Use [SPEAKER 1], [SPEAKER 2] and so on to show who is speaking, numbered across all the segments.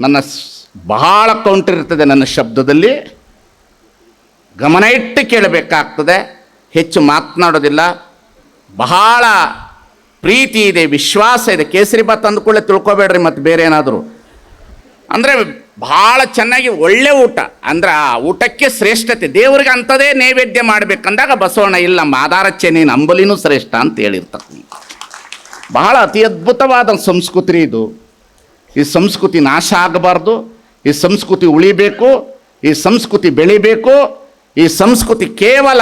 [SPEAKER 1] ನನ್ನ ಬಹಳ ಕೌಂಟರ್ ಇರ್ತದೆ ನನ್ನ ಶಬ್ದದಲ್ಲಿ. ಗಮನ ಇಟ್ಟು ಕೇಳಬೇಕಾಗ್ತದೆ. ಹೆಚ್ಚು ಮಾತನಾಡೋದಿಲ್ಲ. ಬಹಳ ಪ್ರೀತಿ ಇದೆ, ವಿಶ್ವಾಸ ಇದೆ. ಕೇಸರಿ ಬಾತ್ ಅಂದ್ಕೊಳ್ಳೆ ತಿಳ್ಕೊಬೇಡ್ರಿ ಮತ್ತು ಬೇರೆ ಏನಾದರೂ. ಅಂದರೆ ಭಾಳ ಚೆನ್ನಾಗಿ ಒಳ್ಳೆ ಊಟ. ಅಂದ್ರೆ ಆ ಊಟಕ್ಕೆ ಶ್ರೇಷ್ಠತೆ. ದೇವರಿಗೆ ಅಂಥದೇ ನೈವೇದ್ಯ ಮಾಡಬೇಕಂದಾಗ ಬಸವಣ್ಣ, ಇಲ್ಲ, ಮಾದಾರಚ್ಚೆ ನೀನು ಅಂಬಲಿನೂ ಶ್ರೇಷ್ಠ ಅಂತ ಹೇಳಿರ್ತಕ್ಕಂಥ ಬಹಳ ಅತಿ ಅದ್ಭುತವಾದ ಸಂಸ್ಕೃತಿ ಇದು. ಈ ಸಂಸ್ಕೃತಿ ನಾಶ ಆಗಬಾರ್ದು, ಈ ಸಂಸ್ಕೃತಿ ಉಳಿಬೇಕು, ಈ ಸಂಸ್ಕೃತಿ ಬೆಳಿಬೇಕು, ಈ ಸಂಸ್ಕೃತಿ ಕೇವಲ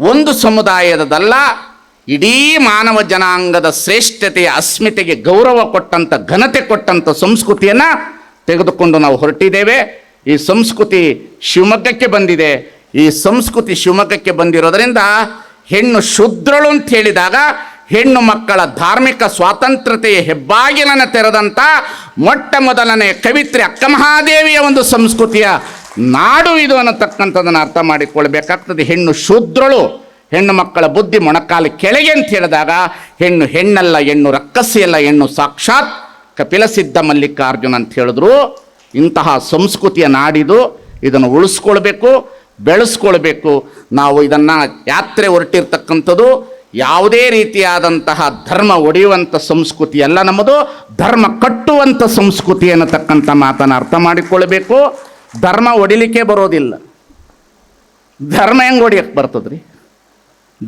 [SPEAKER 1] ಒಂದು ಸಮುದಾಯದಲ್ಲ ಇಡೀ ಮಾನವ ಜನಾಂಗದ ಶ್ರೇಷ್ಠತೆಯ ಅಸ್ಮಿತೆಗೆ ಗೌರವ ಕೊಟ್ಟಂಥ ಘನತೆ ಕೊಟ್ಟಂಥ ಸಂಸ್ಕೃತಿಯನ್ನು ತೆಗೆದುಕೊಂಡು ನಾವು ಹೊರಟಿದ್ದೇವೆ. ಈ ಸಂಸ್ಕೃತಿ ಶಿವಮೊಗ್ಗಕ್ಕೆ ಬಂದಿದೆ. ಈ ಸಂಸ್ಕೃತಿ ಶಿವಮೊಗ್ಗಕ್ಕೆ ಬಂದಿರೋದರಿಂದ ಹೆಣ್ಣು ಶುದ್ರಳು ಅಂತ ಹೇಳಿದಾಗ ಹೆಣ್ಣು ಮಕ್ಕಳ ಧಾರ್ಮಿಕ ಸ್ವಾತಂತ್ರ್ಯತೆಯ ಹೆಬ್ಬಾಗಿಲನ್ನು ತೆರೆದಂಥ ಮೊಟ್ಟ ಮೊದಲನೇ ಕವಿತ್ರಿ ಅಕ್ಕ ಮಹಾದೇವಿಯ ಒಂದು ಸಂಸ್ಕೃತಿಯ ನಾಡು ಇದು ಅನ್ನತಕ್ಕಂಥದ್ದನ್ನು ಅರ್ಥ ಮಾಡಿಕೊಳ್ಬೇಕಾಗ್ತದೆ. ಹೆಣ್ಣು ಶೂದ್ರಳು, ಹೆಣ್ಣು ಮಕ್ಕಳ ಬುದ್ಧಿ ಮೊಣಕಾಲು ಕೆಳಗೆ ಅಂತ ಹೇಳಿದಾಗ, ಹೆಣ್ಣು ಹೆಣ್ಣಲ್ಲ, ಹೆಣ್ಣು ರಕ್ಕಸಿಯಲ್ಲ, ಹೆಣ್ಣು ಸಾಕ್ಷಾತ್ ಕಪಿಲ ಸಿದ್ಧ ಮಲ್ಲಿಕಾರ್ಜುನ ಅಂತ ಹೇಳಿದ್ರು. ಇಂತಹ ಸಂಸ್ಕೃತಿಯ ನಾಡಿದು ಇದನ್ನು ಉಳಿಸ್ಕೊಳ್ಬೇಕು, ಬೆಳೆಸ್ಕೊಳ್ಬೇಕು. ನಾವು ಇದನ್ನು ಯಾತ್ರೆ ಹೊರಟಿರ್ತಕ್ಕಂಥದ್ದು ಯಾವುದೇ ರೀತಿಯಾದಂತಹ ಧರ್ಮ ಒಡೆಯುವಂಥ ಸಂಸ್ಕೃತಿ ಅಲ್ಲ ನಮ್ಮದು. ಧರ್ಮ ಕಟ್ಟುವಂಥ ಸಂಸ್ಕೃತಿ ಅನ್ನತಕ್ಕಂಥ ಮಾತನ್ನು ಅರ್ಥ ಮಾಡಿಕೊಳ್ಬೇಕು. ಧರ್ಮ ಒಡಿಲಿಕ್ಕೆ ಬರೋದಿಲ್ಲ. ಧರ್ಮ ಹೆಂಗೆ ಹೊಡಿಯಕ್ಕೆ ಬರ್ತದ್ರಿ?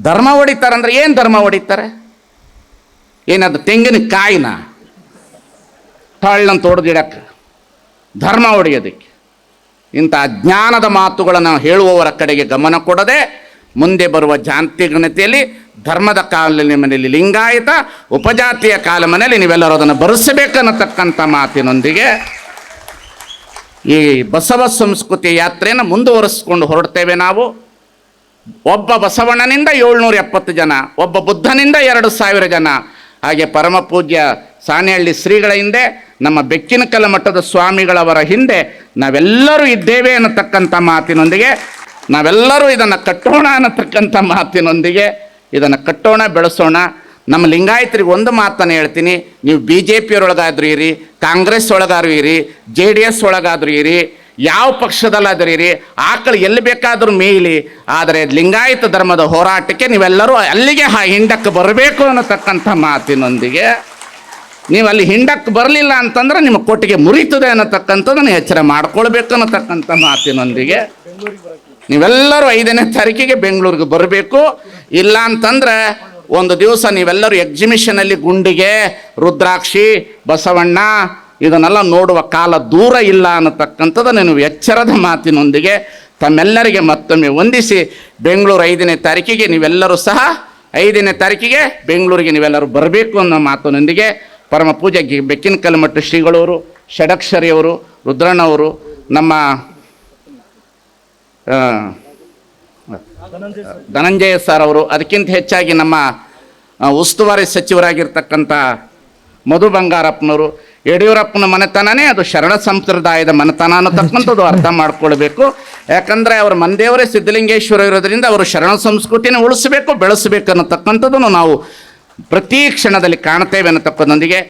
[SPEAKER 1] ಧರ್ಮ ಹೊಡಿತಾರಂದ್ರೆ ಏನು ಧರ್ಮ ಹೊಡಿತಾರೆ ಏನದು ತೆಂಗಿನ ಕಾಯಿನ ಟಳ್ಳಂತ ಧರ್ಮ ಹೊಡೆಯೋದಕ್ಕೆ ಇಂಥ ಅಜ್ಞಾನದ ಮಾತುಗಳನ್ನು ಹೇಳುವವರ ಕಡೆಗೆ ಗಮನ ಕೊಡದೆ ಮುಂದೆ ಬರುವ ಜಾತಿ ಗಣತಿಯಲ್ಲಿ ಧರ್ಮದ ಕಾಲದಲ್ಲಿ ಮನೆಯಲ್ಲಿ ಲಿಂಗಾಯತ, ಉಪಜಾತಿಯ ಕಾಲ ಮನೆಯಲ್ಲಿ ನೀವೆಲ್ಲರೂ ಅದನ್ನು ಬರೆಸಬೇಕನ್ನತಕ್ಕಂಥ ಮಾತಿನೊಂದಿಗೆ ಈ ಬಸವ ಸಂಸ್ಕೃತಿ ಯಾತ್ರೆಯನ್ನು ಮುಂದುವರಿಸ್ಕೊಂಡು ಹೊರಡ್ತೇವೆ ನಾವು. ಒಬ್ಬ ಬಸವಣ್ಣನಿಂದ ಏಳ್ನೂರ ಎಪ್ಪತ್ತು ಜನ, ಒಬ್ಬ ಬುದ್ಧನಿಂದ ಎರಡು ಸಾವಿರ ಜನ, ಹಾಗೆ ಪರಮ ಪೂಜ್ಯ ಸಾಣೆಹಳ್ಳಿ ಶ್ರೀಗಳ ಹಿಂದೆ, ನಮ್ಮ ಬೆಕ್ಕಿನಕಲ ಮಠದ ಸ್ವಾಮಿಗಳವರ ಹಿಂದೆ ನಾವೆಲ್ಲರೂ ಇದ್ದೇವೆ ಅನ್ನತಕ್ಕಂಥ ಮಾತಿನೊಂದಿಗೆ ನಾವೆಲ್ಲರೂ ಇದನ್ನು ಕಟ್ಟೋಣ ಅನ್ನತಕ್ಕಂಥ ಮಾತಿನೊಂದಿಗೆ ಇದನ್ನು ಕಟ್ಟೋಣ, ಬೆಳೆಸೋಣ. ನಮ್ಮ ಲಿಂಗಾಯತರಿಗೆ ಒಂದು ಮಾತನ್ನು ಹೇಳ್ತೀನಿ. ನೀವು ಬಿ ಜೆ ಪಿಯರೊಳಗಾದ್ರೂ ಇರಿ ಕಾಂಗ್ರೆಸ್ ಒಳಗಾದ್ರೂ ಇರಿ, ಜೆ ಡಿ ಎಸ್ ಒಳಗಾದ್ರೂ ಇರಿ, ಯಾವ ಪಕ್ಷದಲ್ಲಾದ್ರೂ ಇರಿ, ಆಕಳು ಎಲ್ಲಿ ಬೇಕಾದರೂ ಮೇಯ್ಲಿ, ಆದರೆ ಲಿಂಗಾಯತ ಧರ್ಮದ ಹೋರಾಟಕ್ಕೆ ನೀವೆಲ್ಲರೂ ಅಲ್ಲಿಗೆ ಹಿಂಡಕ್ಕೆ ಬರಬೇಕು ಅನ್ನತಕ್ಕಂಥ ಮಾತಿನೊಂದಿಗೆ ನೀವು ಅಲ್ಲಿ ಹಿಂಡಕ್ಕೆ ಬರಲಿಲ್ಲ ಅಂತಂದ್ರೆ ನಿಮ್ಮ ಕೊಟ್ಟಿಗೆ ಮುರಿತದೆ ಅನ್ನತಕ್ಕಂಥದ್ದನ್ನು ಎಚ್ಚರ ಮಾಡ್ಕೊಳ್ಬೇಕು ಅನ್ನತಕ್ಕಂಥ ಮಾತಿನೊಂದಿಗೆ. ನೀವೆಲ್ಲರೂ ಐದನೇ ತಾರೀಕಿಗೆ ಬೆಂಗಳೂರಿಗೆ ಬರಬೇಕು. ಇಲ್ಲ ಅಂತಂದ್ರೆ ಒಂದು ದಿವಸ ನೀವೆಲ್ಲರೂ ಎಕ್ಸಿಬಿಷನಲ್ಲಿ ಗುಂಡಿಗೆ, ರುದ್ರಾಕ್ಷಿ, ಬಸವಣ್ಣ ಇದನ್ನೆಲ್ಲ ನೋಡುವ ಕಾಲ ದೂರ ಇಲ್ಲ ಅನ್ನತಕ್ಕಂಥದ್ದು ನೀವು ಎಚ್ಚರದ ಮಾತಿನೊಂದಿಗೆ ತಮ್ಮೆಲ್ಲರಿಗೆ ಮತ್ತೊಮ್ಮೆ ವಂದಿಸಿ ಬೆಂಗಳೂರು ಐದನೇ ತಾರೀಕಿಗೆ ನೀವೆಲ್ಲರೂ ಸಹ ಐದನೇ ತಾರೀಕಿಗೆ ಬೆಂಗಳೂರಿಗೆ ನೀವೆಲ್ಲರೂ ಬರಬೇಕು ಅನ್ನೋ ಮಾತಿನೊಂದಿಗೆ ಪರಮ ಪೂಜೆ ಬೆಕ್ಕಿನ ಕಲ್ಮಟ್ಟು ಶ್ರೀಗಳವರು, ಷಡಕ್ಷರಿಯವರು, ರುದ್ರಣ್ಣವರು, ನಮ್ಮ ಧನಂಜಯ ಸರ್ ಅವರು, ಅದಕ್ಕಿಂತ ಹೆಚ್ಚಾಗಿ ನಮ್ಮ ಉಸ್ತುವಾರಿ ಸಚಿವರಾಗಿರ್ತಕ್ಕಂಥ ಮಧು ಬಂಗಾರಪ್ಪನವರು, ಯಡಿಯೂರಪ್ಪನ ಮನೆತನನೇ ಅದು ಶರಣ ಸಂಪ್ರದಾಯದ ಮನೆತನ ಅನ್ನತಕ್ಕಂಥದ್ದು ಅರ್ಥ ಮಾಡ್ಕೊಳ್ಬೇಕು. ಯಾಕಂದರೆ ಅವ್ರ ಮಂದೇವರೇ ಸಿದ್ಧಲಿಂಗೇಶ್ವರ ಇರೋದ್ರಿಂದ ಅವರು ಶರಣ ಸಂಸ್ಕೃತಿನ ಉಳಿಸಬೇಕು, ಬೆಳೆಸಬೇಕು ಅನ್ನತಕ್ಕಂಥದ್ದನ್ನು ನಾವು ಪ್ರತಿ ಕ್ಷಣದಲ್ಲಿ ಕಾಣ್ತೇವೆ ಅನ್ನತಕ್ಕಂಥದ್ದೊಂದಿಗೆ